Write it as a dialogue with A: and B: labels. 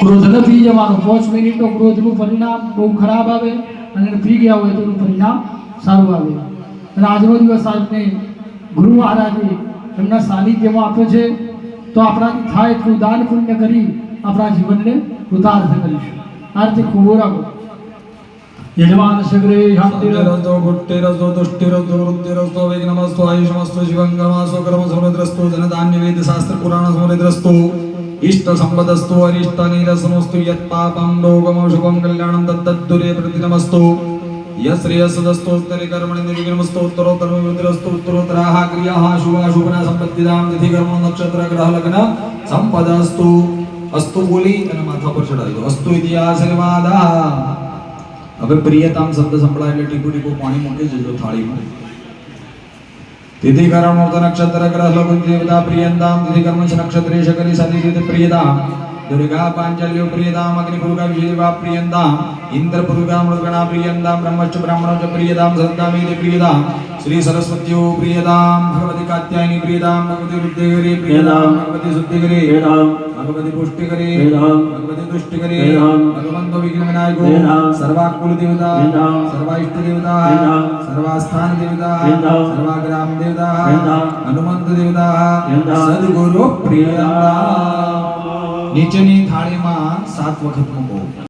A: ક્રોધ ન પી જવાનું પાંચ મિનિટનો ક્રોધનું પરિણામ બહુ ખરાબ આવે અને એને પી ગયા હોય તો એનું પરિણામ સારું આવે અને આજનો દિવસ આજને ગુરુ મહારાજે એમના સાનિધ્યમાં આપ્યો છે તો આપણાથી થાય એટલું દાન પુણ્ય કરી આપણા જીવનને કૃતાર્થ કરીશું આ રીતે ખૂબ રાખો યજમાન સગરે શાંતિ
B: શાંતિરસ્તો પુષ્ટિરસ્તો તુષ્ટિરસ્તો વૃદ્ધિરસ્તો વિઘ્નમસ્તો આયુષમસ્તો શિવંગમાસ્તો કર્મ સમૃદ્ધસ્તો ધનધાન્યવેદ શાસ્ત્ર પુરાણ સમૃદ્ધસ્તો ಇಷ್ಟ ಸಂಪದಸ್ತು ಅರಿಷ್ಟ ನೀರಸನಸ್ತು ಯತ್ ಪಾಪಂ ರೋಗಮ ಶುಭಂ ಕಲ್ಯಾಣಂ ತತ್ತದ್ದುರೇ ಪ್ರತಿ ನಮಸ್ತು ಯಶ್ರೇಯಸದಸ್ತೋತ್ತರೆ ಕರ್ಮಣಿ ನಿರ್ವಿಘ್ನಮಸ್ತು ಉತ್ತರೋತ್ತರ ವಿರುದ್ಧರಸ್ತು ಉತ್ತರೋತ್ತರಾಹ ಕ್ರಿಯಾಹ ಶುಭ ಶುಭನ ಸಂಪತ್ತಿದಾಂ ತಿಥಿ ಕರ್ಮ ನಕ್ಷತ್ರ ಗ್ರಹ ಲಗ್ನ ಸಂಪದಸ್ತು. ಅಸ್ತು ಬೋಲಿ ನನ್ನ ಮಾತಾ ಪರಿಷಡ ಇದು. ಅಸ್ತು ಇತಿಹಾಸವಾದ હવે પ્રિયતામ શબ્દ સંભળાય એટલે ટીપુ ટીપુ પાણી મૂકી જજો થાળીમાં तिथि कर्म होत नक्षत्र ग्रह लघु देवता प्रियंदाम तिथि तिथिकर्मोक्त नक्षत्रग्रहलघुजीविता प्रियन्तां तिथिकर्मश नक्षत्रेशकरि तिथि प्रियदा दुर्गा पाञ्चल्यो प्रियताम् अग्निपुरुगविषयवा प्रियन्ताम् इन्द्रपुरुगा मृगणा प्रियन्तां, ब्रह्मश्च ब्राह्मणौ च प्रियतां, श्री प्रियतां श्रीसरस्वत्यो प्रियतां कात्यायनी प्रियताम भगवती वृद्धिकरे प्रियताम भगवती शुद्धिकरे
C: प्रियताम
B: भगवती पुष्टिकरे
C: प्रियताम
B: भगवती तुष्टिकरे प्रियताम भगवंतो विघ्न विनायको प्रियताम सर्वाकुल देवता
C: प्रियताम
B: सर्वाइष्ट देवता प्रियताम सर्वास्थान देवता प्रियताम सर्वाग्राम देवता प्रियताम हनुमंत देवता प्रियताम सदगुरु प्रियताम नीचे थाड़े में सात वक्त मंगो